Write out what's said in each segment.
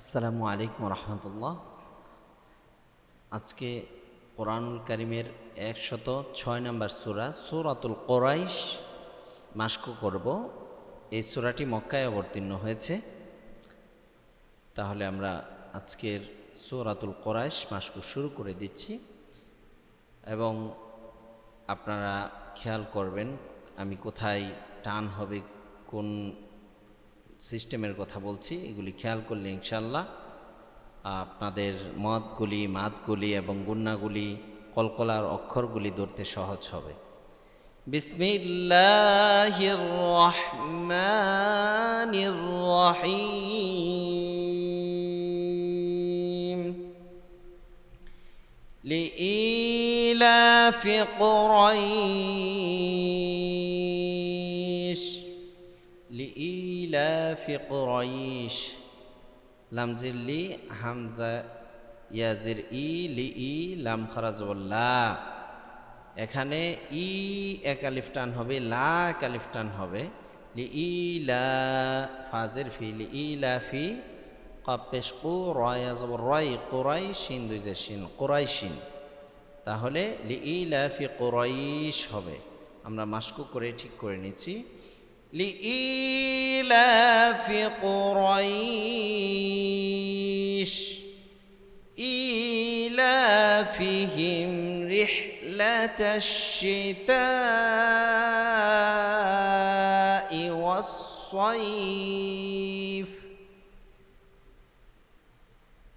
আসসালামু আলাইকুম রহমতুল্লাহ। আজকে কোরআনুল করিমের একশত ছয় নম্বর সুরা, সুরাতুল কোরাইশ মাস্ক করব। এই সুরাটি মক্কায় অবতীর্ণ হয়েছে। তাহলে আমরা আজকের সুরাতুল কোরাইশ মাস্ক শুরু করে দিচ্ছি। এবং আপনারা খেয়াল করবেন, আমি কোথায় টান হবে, কোন সিস্টেমের কথা বলছি, এগুলি খেয়াল করলে ইনশাল্লাহ আপনাদের মদগুলি, মাদগুলি এবং গুন্নাগুলি কলকলার অক্ষরগুলি ধরতে সহজ হবে। বিসমিল্লাহির রহমানির রহিম। لإيلاف قريش লামজির লি হামজা ইয়াজির ই লি ই লাম খারাজবল্লা এখানে ই এক আলিফ টান হবে লা এক আলিফ টান হবে লি ই লা ফাজের ফি লি ই লা ফি কাপেশ কু রয় জবর রয় কোরাই শিন দুই যে শিন কোরাই শিন তাহলে লি ই লা ফি কোরাইশ হবে আমরা মাস্কু করে ঠিক করে নিচ্ছি لإيلاف قريش. إيلافهم رحلة الشتاء والصيف.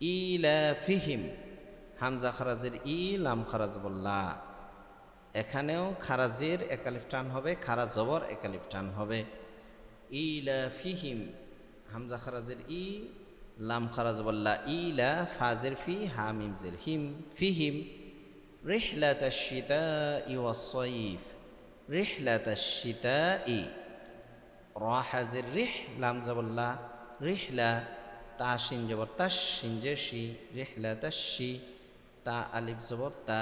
إيلافهم. همزة خرز الإيلام خرز بالله এখানেও খারাজের একালিফ টান হবে খারাজ জবর, একালিফ টান হবে। ইলা ফিহিম, হামজা খারাজের ই, লাম খারাজ বল্লা ইলা ফাজের ফি, হামিম জের, হিম, ফিহিম। রিহলাত শীতা ই ওয়াসইফ রিহলাত শীতা ই রাহাজের রিহ, লাম জবল্লা রিহলা, তা শিন জবর তাস শিনজে শি রিহলা তাসি তা আলিফ জবর, তা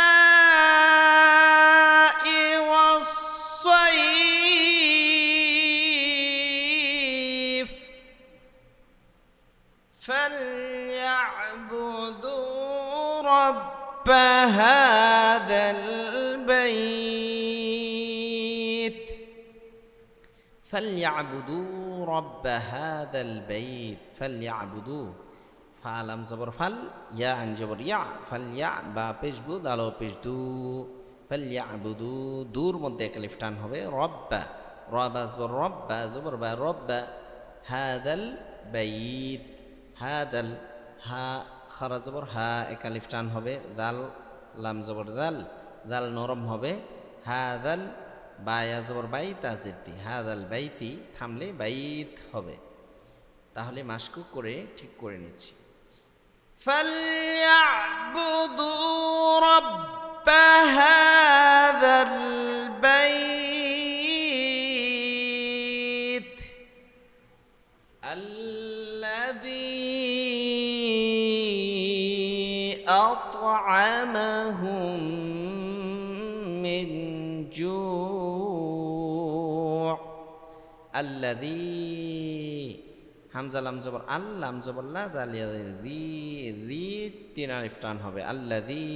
فليعبدوا رب هذا البيت فليعبدوا رب هذا البيت فليعبدوا فعلم زبر فل يا عن جبر يع فليع با পেশবু দালো পেশদু فليعبدوا দূর মধ্যে একালিফ টান হবে রব্বা রব আসবর রব্বা জবর বা রব্বা হাদাল বাইত হাদাল হা খারা জবর হা একালিফ টান হবে দাল লাম জবর দাল দাল নরম হবে হাদাল বায়া জবর বাই তাজিরতি হাদাল বাইতি থামলে বাইত হবে তাহলে মাস্কু করে ঠিক করে নিচ্ছি فليعبدوا رب هذا البيت أطعمهم من جوع الذي হামজা লাম জবর আল্লাম জবল্লা জালিয়াদের দি দি তিন আলিফ টান হবে আল্লাদি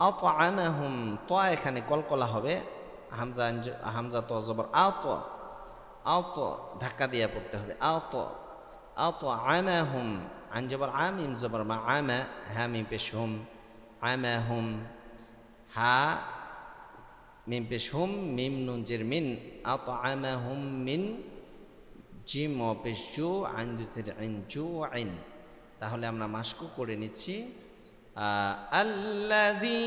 অত আমাহুম ত এখানে কলকলা হবে হামজা আঞ্জ- হামজা তো জবর আত আত ধাক্কা দিয়ে পড়তে হবে আত আত আমাহুম আন জবর আমিম জবর মা আমা হামিম পেশ হুম আমাহুম হা মিম পেশ হুম মিম নুন জের মিন আত আমাহুম মিন জিম অপেশ জু আইন দুচের আইন জু আইন তাহলে আমরা মাস্কু করে নিচ্ছি আল্লাযী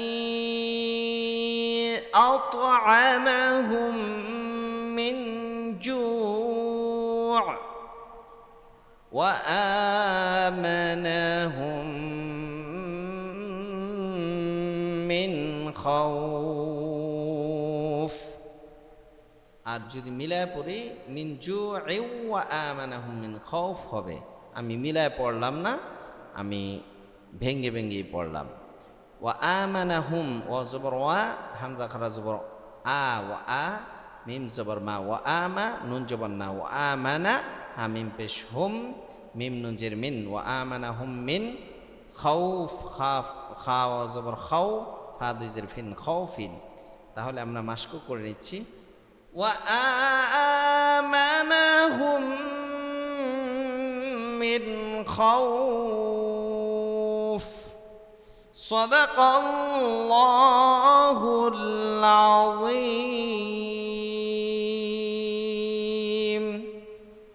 আত'আমাহুম মিন জু' ওয়া আমানাহুম من খাউফ আর যদি মিলায় পড়ি, মিন জু আমানাহুম মিন খৌফ হবে। আমি মিলায় পড়লাম না, আমি ভেঙ্গে ভেঙ্গে পড়লাম। ওয়া আমানাহুম ও জবর ওয়া, হামজা খারা জবর আ ওয়া আ, মিম জবর মা ওয়া আমা, নুন জবর না ওয়া আমানা হামিম পেশ হুম মিম নুনজের মিন ওয়া আমানা হুম মিন খাউফ খাফ খা ওয়া জবর খাউ ফা দুইজের ফিন খাউফিন তাহলে আমরা মাস্কও করে নিচ্ছি وآمنهم من خوف صدق الله العظيم